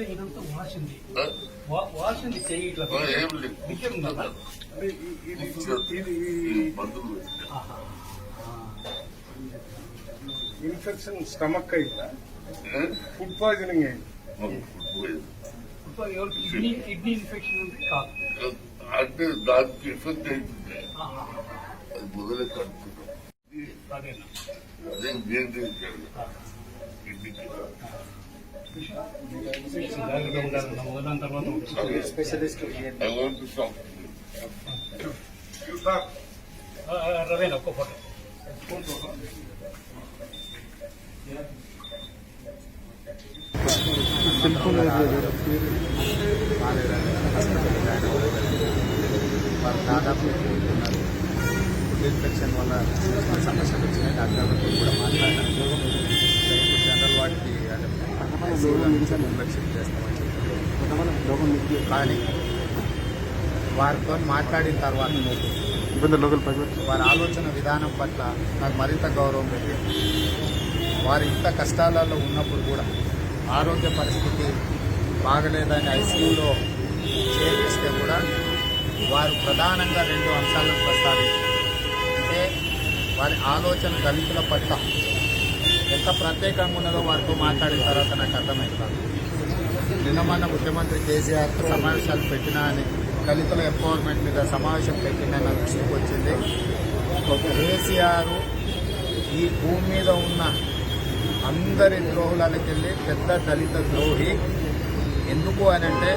అంటే ఇదంతా వాసింది వాసింది చేయట్లా విద్య ఉందా ಇನ್ಫೆಕ್ಷನ್ ಸ್ಟಮಕ್ ಆಯ್ತಾ ಫುಡ್ ಪಾಯ್ಸನಿಂಗ್ ಆಯ್ತು కిడ్నీ కిడ్నీ ఇన్ఫెక్షన్ కాదు అంటే దానికి ఎఫెక్ట్ అవుతుంది అది మొదలే కట్టుకుంటాం అదే నేను రవేనా ఒక్క ఫోటో వారు దాదాపు ఇన్ఫెక్షన్ వల్ల సమస్యలు వచ్చినాయి. డాక్టర్ కూడా మాట్లాడాను ఇప్పుడు జనరల్ వాటికి ఇన్ఫెక్షన్ చేస్తామని చెప్పారు. కానీ వారితో మాట్లాడిన తర్వాత వారి ఆలోచన విధానం పట్ల నాకు మరింత గౌరవం పెరిగింది వారు ఇంత కష్టాలలో ఉన్నప్పుడు కూడా ఆరోగ్య పరిస్థితి బాగలేదని ఐసీయూలో చేర్పిస్తే కూడా వారు ప్రధానంగా రెండు అంశాలను ప్రస్తావించారు. అంటే వారి ఆలోచన దళితుల పట్ల ఎంత ప్రత్యేకంగా ఉన్నదో వారితో మాట్లాడిన తర్వాత నాకు అర్థమవుతుంది నిన్న మొన్న ముఖ్యమంత్రి కేసీఆర్ సమావేశాలు పెట్టినా అని దళితుల ఎంపవర్మెంట్ మీద సమావేశం పెట్టిన నా దృష్టికి వచ్చింది. కేసీఆర్ ఈ భూమి మీద ఉన్న అందరి ద్రోహులకి వెళ్ళి పెద్ద దళిత ద్రోహి. ఎందుకు అని అంటే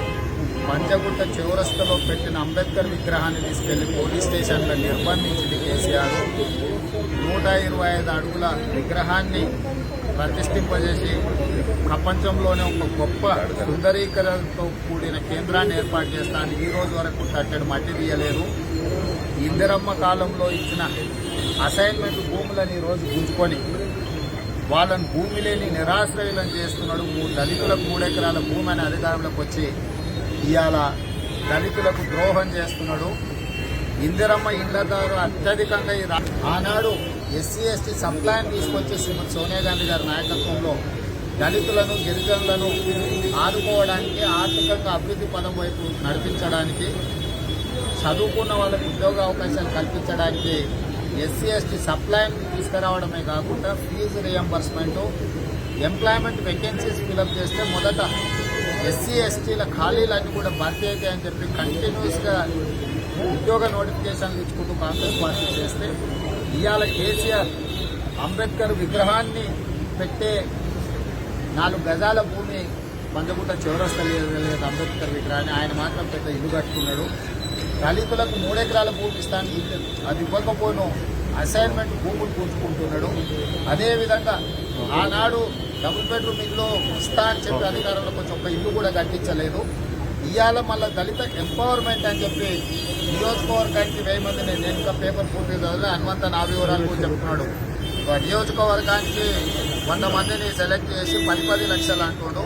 పంచగుట్ట చివరస్తలో పెట్టిన అంబేద్కర్ విగ్రహాన్ని తీసుకెళ్ళి పోలీస్ స్టేషన్లో నిర్బంధించింది కేసీఆర్. నూట ఇరవై ఐదు అడుగుల విగ్రహాన్ని ప్రతిష్ఠింపజేసి ప్రపంచంలోనే ఒక గొప్ప సుందరీకరణతో కూడిన కేంద్రాన్ని ఏర్పాటు చేస్తాను ఈ రోజు వరకు తట్టడి మట్టి తీయలేదు. ఇందిరమ్మ కాలంలో ఇచ్చిన అసైన్మెంట్ భూములను ఈ రోజు గుంజుకొని వాళ్ళని భూమి లేని నిరాశ్రయులను చేస్తున్నాడు. మూడు దళితులకు మూడెకరాల భూమి అనే అధికారంలోకి వచ్చి ఇవాళ దళితులకు ద్రోహం చేస్తున్నాడు. ఇందిరమ్మ ఇళ్ళదారు అత్యధికంగా ఈ రా- ఆనాడు ఎస్సీ ఎస్టీ సప్లాన్ తీసుకొచ్చి శ్రీమతి సోనియా గాంధీ గారి నాయకత్వంలో దళితులను గిరిజనులను ఆదుకోవడానికి ఆర్థికంగా అభివృద్ధి పదం వైపు నడిపించడానికి చదువుకున్న వాళ్ళకి ఉద్యోగ అవకాశాలు కల్పించడానికి ఎస్సీ ఎస్టీ సప్లైన్ తీసుకురావడమే కాకుండా fee reimbursement employment vacancies fill up చేస్తే మొదట ఎస్సీ ఎస్టీల ఖాళీలన్నీ కూడా భర్తీ అవుతాయని చెప్పి కంటిన్యూస్గా ఉద్యోగ నోటిఫికేషన్లు ఇచ్చుకుంటూ కాంగ్రెస్ పార్టీ చేస్తే ఇవాళ కేసీఆర్ అంబేద్కర్ విగ్రహాన్ని పెట్టే నాలుగు గజాల భూమి పంజగుట్ట చౌరస్తా లేదు అంబేద్కర్ విగ్రహాన్ని ఆయన మాత్రం పెద్ద ఇల్లు కట్టుకున్నాడు. దళితులకు మూడెకరాల భూమి ఇస్తాను అది ఇవ్వకపోను అసైన్మెంట్ భూములు కూర్చుకుంటున్నాడు అదేవిధంగా ఆనాడు డబుల్ బెడ్రూమ్ ఇల్లు ఇస్తా అని చెప్పి అధికారంలోకి వచ్చి ఒక ఇల్లు కూడా కట్టించలేదు. ఇవాళ మళ్ళీ దళిత ఎంపవర్మెంట్ అని చెప్పి నియోజకవర్గానికి వెయ్యి మంది నేను ఇంకా పేపర్ పూర్తి చదివి హనుమంత నా వివరాలు కూడా చెప్తున్నాడు. నియోజకవర్గానికి వంద మందిని సెలెక్ట్ చేసి పది పది లక్షలు అంటున్నాడు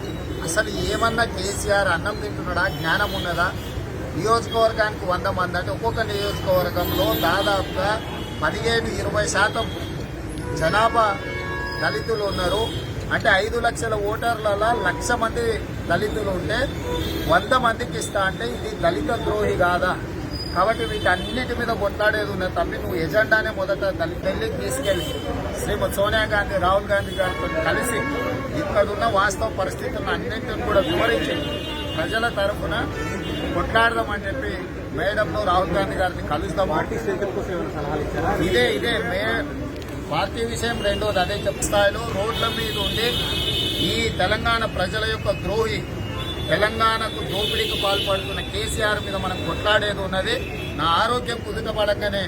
అసలు ఏమన్నా కేసీఆర్ అన్నం తింటున్నాడా? జ్ఞానం ఉన్నదా? నియోజకవర్గానికి వంద మంది అంటే ఒక్కొక్క నియోజకవర్గంలో దాదాపుగా పదిహేను ఇరవై శాతం జనాభా దళితులు ఉన్నారు. అంటే ఐదు లక్షల ఓటర్లలో లక్ష మంది దళితులు ఉంటే వంద మందికి ఇస్తా అంటే ఇది దళిత ద్రోహి కాదా? కాబట్టి వీటన్నిటి మీద కొట్లాడేది ఉన్నది తప్పి నువ్వు ఎజెండానే మొదట దళిత ఢిల్లీకి తీసుకెళ్ళి శ్రీమతి సోనియా గాంధీ రాహుల్ గాంధీ గారితో కలిసి ఇక్కడున్న వాస్తవ పరిస్థితులను అన్నింటిని కూడా వివరించి ప్రజల తరఫున కొట్లాడదామని చెప్పి మేడంను రాహుల్ గాంధీ గారిని కలుస్తాము. ఇదే ఇదే మే పార్టీ విషయం రెండోది. అదే చెప్పు స్థాయిలో రోడ్ల మీద ఉండి ఈ తెలంగాణ ప్రజల యొక్క ద్రోహి తెలంగాణకు దోపిడీకి పాల్పడుతున్న కేసీఆర్ మీద మనం కొట్లాడేది ఉన్నది. నా ఆరోగ్యం కుదుటపడకనే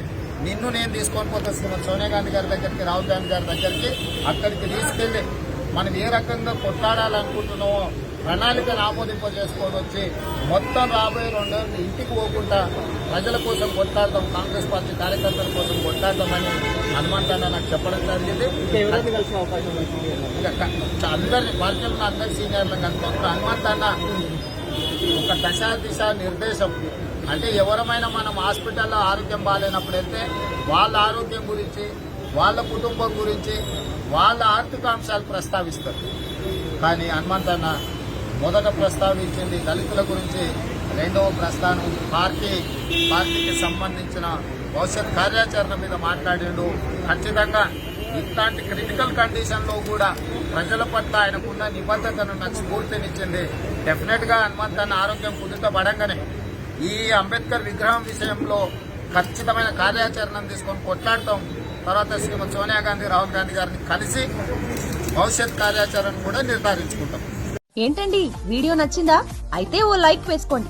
నిన్ను నేను తీసుకొని పోతే సోనియా గాంధీ గారి దగ్గరికి రాహుల్ గాంధీ గారి దగ్గరికి. అక్కడికి తీసుకెళ్ళి మనం ఏ రకంగా కొట్లాడాలనుకుంటున్నామో ప్రణాళికను ఆమోదింపజేసుకొని వచ్చి మొత్తం రాబోయే రెండు ఇంటికి పోకుండా ప్రజల కోసం కొట్లాడతాం కాంగ్రెస్ పార్టీ కార్యకర్తల కోసం కొట్లాడతామని హనుమంతన్న నాకు చెప్పడం జరిగింది. అందరి పార్టీలో ఉన్న అందరి సీనియర్లను కనుక హనుమంతన్న ఒక దశ దిశ నిర్దేశం. అంటే ఎవరమైనా మనం హాస్పిటల్లో ఆరోగ్యం బాగాలేనప్పుడు వెళ్తే వాళ్ళ ఆరోగ్యం గురించి వాళ్ళ కుటుంబం గురించి వాళ్ళ ఆర్థిక అంశాలు ప్రస్తావిస్తారు. కానీ హనుమంతన్న మొదట ప్రస్తావించింది దళితుల గురించి రెండవ ప్రస్థానం పార్టీ పార్టీకి సంబంధించిన భవిష్యత్ కార్యాచరణ మీద మాట్లాడిండు. ఖచ్చితంగా ఇట్లాంటి క్రిటికల్ కండిషన్లో కూడా ప్రజల పట్ల ఆయనకున్న నిబద్ధతను నాకు స్ఫూర్తినిచ్చింది. డెఫినెట్గా హనుమంతన్న ఆరోగ్యం కుదుట పడంగానే ఈ అంబేద్కర్ విగ్రహం విషయంలో ఖచ్చితమైన కార్యాచరణను తీసుకొని కొట్లాడతాం. తర్వాత శ్రీమతి సోనియా గాంధీ రాహుల్ గాంధీ గారిని కలిసి భవిష్యత్ కార్యాచరణ కూడా నిర్ధారించుకుంటాం. ఏంటండి? వీడియో నచ్చిందా? అయితే ఓ లైక్ వేసుకోండి.